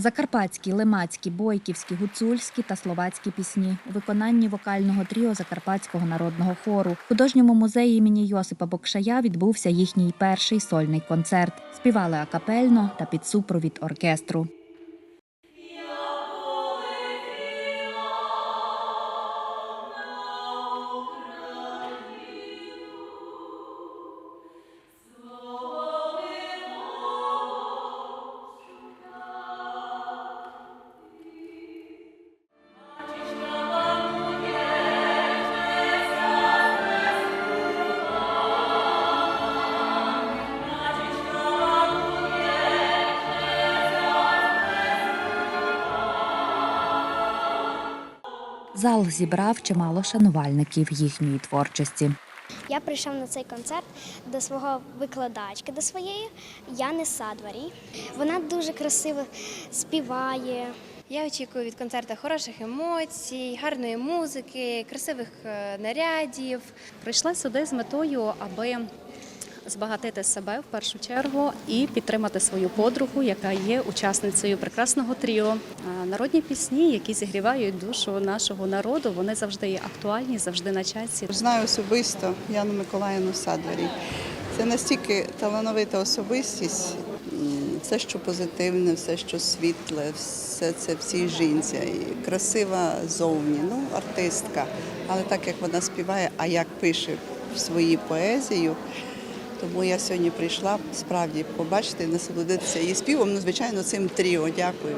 Закарпатські, лимацькі, бойківські, гуцульські та словацькі пісні у виконанні вокального тріо Закарпатського народного хору. В художньому музеї імені Йосипа Бокшая відбувся їхній перший сольний концерт. Співали акапельно та під супровід оркестру. Зал зібрав чимало шанувальників їхньої творчості. Я прийшов на цей концерт до свого викладачки, до своєї Яни Садварі. Вона дуже красиво співає. Я очікую від концерту хороших емоцій, гарної музики, красивих е, нарядів. Прийшла сюди з метою, аби збагатити себе в першу чергу і підтримати свою подругу, яка є учасницею прекрасного тріо. Народні пісні, які зігрівають душу нашого народу, вони завжди є актуальні, завжди на часі. Знаю особисто Яну Миколаївну Садварі. Це настільки талановита особистість, все, що позитивне, все, що світле, все це в цій жінці. І красива зовні, ну, артистка. Але так як вона співає, а як пише в своїй поезію, тому я сьогодні прийшла справді побачити насолодитися її співом. Ну, звичайно, цим тріо. Дякую.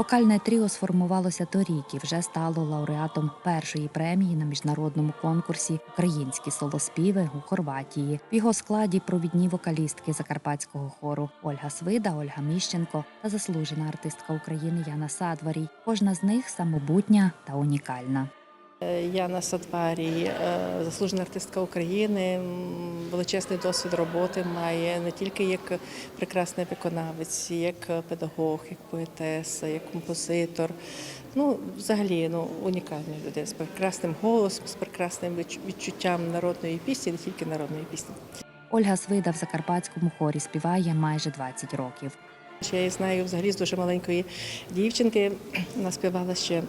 Вокальне тріо сформувалося торік і вже стало лауреатом першої премії на міжнародному конкурсі Українські солоспіви у Хорватії. В його складі провідні вокалістки закарпатського хору Ольга Свида, Ольга Міщенко та заслужена артистка України Яна Садварій. Кожна з них самобутня та унікальна. Е, Яна Садварій, е, заслужена артистка України, величезний досвід роботи має не тільки як прекрасний виконавець, як педагог, як поетеса, як композитор. Ну, взагалі, ну, унікальна людина з прекрасним голосом, з прекрасним відчуттям народної пісні, не тільки народної пісні. Ольга Свида в закарпатському хорі співає майже 20 років. Я її знаю взагалі з дуже маленької дівчинки. Вона співала ще.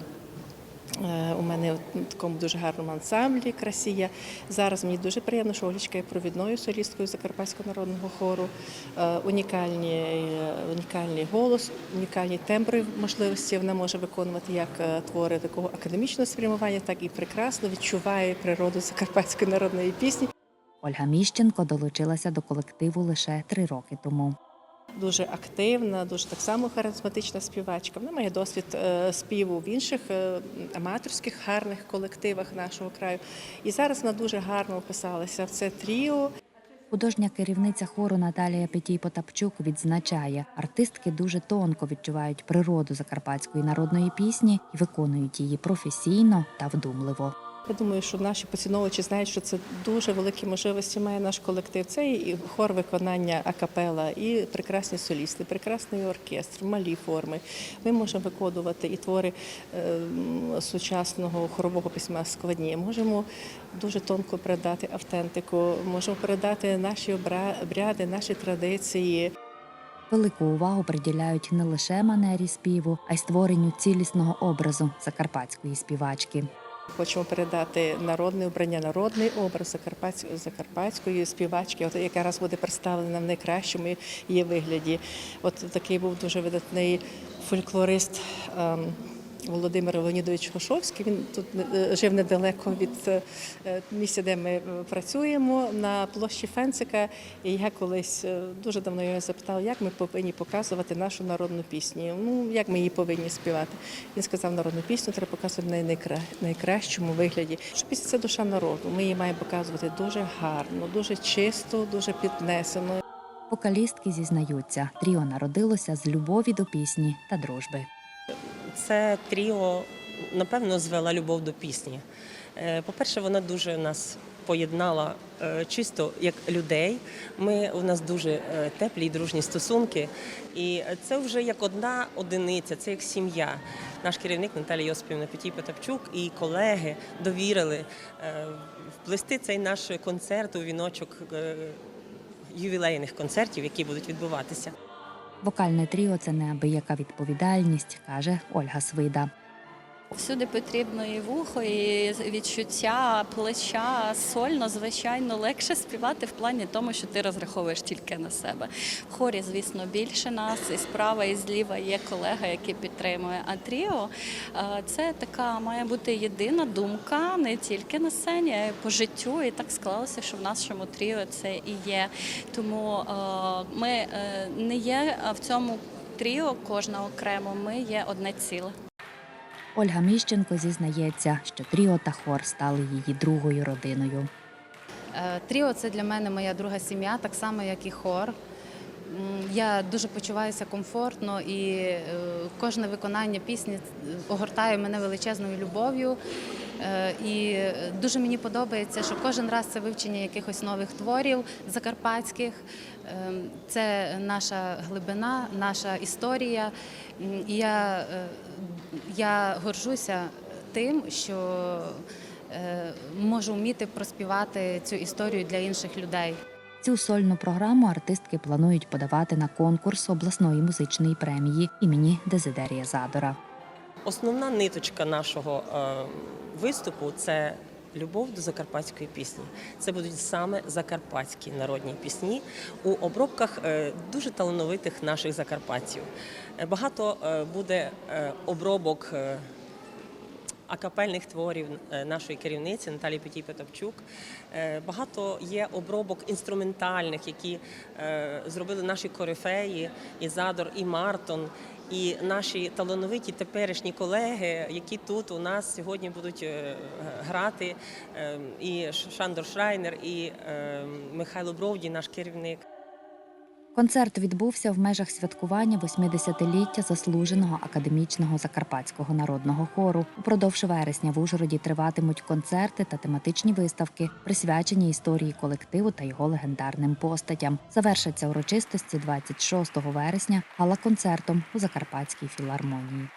Е, У мене в такому дуже гарному ансамблі красія. Зараз мені дуже приємно, що Олічка є провідною солісткою Закарпатського народного хору. Е, Унікальні, е, унікальний голос, унікальні тембри можливості вона може виконувати як твори такого академічного спрямування, так і прекрасно відчуває природу закарпатської народної пісні. Ольга Міщенко долучилася до колективу лише три роки тому. Дуже активна, дуже так само харизматична співачка. Вона має досвід е, співу в інших е, аматорських гарних колективах нашого краю. І зараз вона дуже гарно вписалася в це тріо. Художня керівниця хору Наталія Петій Потапчук відзначає, артистки дуже тонко відчувають природу закарпатської народної пісні і виконують її професійно та вдумливо. Я думаю, що наші поціновувачі знають, що це дуже великі можливості має наш колектив. Це і хор виконання акапела, і прекрасні солісти, прекрасний оркестр, малі форми. Ми можемо виконувати і твори е, сучасного хорового письма складні. Можемо дуже тонко передати автентику, можемо передати наші обряди, наші традиції. Велику увагу приділяють не лише манері співу, а й створенню цілісного образу закарпатської співачки. Хочемо передати народне обрання, народний образ закарпатської, закарпатської співачки, от, яка раз буде представлена в найкращому її вигляді. От такий був дуже видатний фольклорист. Володимир Леонідович Гошовський. Він тут е, жив недалеко від е, місця, де ми працюємо, на площі Фенцика. І я колись е, дуже давно його запитала, як ми повинні показувати нашу народну пісню. Ну як ми її повинні співати. Він сказав, народну пісню треба показувати в найкращому вигляді. Що пісня це душа народу. Ми її маємо показувати дуже гарно, дуже чисто, дуже піднесено. Вокалістки зізнаються, тріо народилося з любові до пісні та дружби. Це тріо, напевно, звела любов до пісні. Е, По-перше, вона дуже нас поєднала е, чисто як людей. Ми у нас дуже е, теплі і дружні стосунки. І це вже як одна одиниця, це як сім'я. Наш керівник Наталія Йосипівна Петій Потапчук і колеги довірили вплести цей наш концерт у віночок. ювілейних концертів, які будуть відбуватися. Вокальне тріо це неабияка відповідальність, каже Ольга Свида. Всюди потрібно і вухо, і відчуття, плеча, сольно, звичайно, легше співати в плані тому, що ти розраховуєш тільки на себе. В хорі, звісно, більше нас, і справа, і зліва є колега, який підтримує. А тріо е, це така має бути єдина думка не тільки на сцені, а й по життю. І так склалося, що в нашому тріо це і є. Тому е, ми е, не є в цьому тріо кожна окремо, ми є одне ціле. Ольга Міщенко зізнається, що тріо та хор стали її другою родиною. Е, Тріо це для мене моя друга сім'я, так само як і хор. Я дуже почуваюся комфортно і е, кожне виконання пісні огортає мене величезною любов'ю. Е, І дуже мені подобається, що кожен раз це вивчення якихось нових творів закарпатських. Е, Це наша глибина, наша історія. І я, е, я горжуся тим, що е, можу вміти проспівати цю історію для інших людей. Цю сольну програму артистки планують подавати на конкурс обласної музичної премії імені Дезидерія Задора. Основна ниточка нашого е, виступу це любов до закарпатської пісні. Це будуть саме закарпатські народні пісні у обробках е, дуже талановитих наших закарпатців. Е, Багато е, буде обробок. Акапельних творів е, нашої керівниці Наталії Петій Потапчук. Е, Багато є обробок інструментальних, які е, зробили наші корифеї, і Задор, і Мартон, і наші талановиті теперішні колеги, які тут у нас сьогодні будуть грати. Е, І Шандор Шрайнер, і е, Михайло Бровдій, наш керівник. Концерт відбувся в межах святкування 80-ліття заслуженого академічного закарпатського народного хору. Упродовж вересня в Ужгороді триватимуть концерти та тематичні виставки, присвячені історії колективу та його легендарним постатям. Завершаться урочистості 26 вересня гала-концертом у Закарпатській філармонії.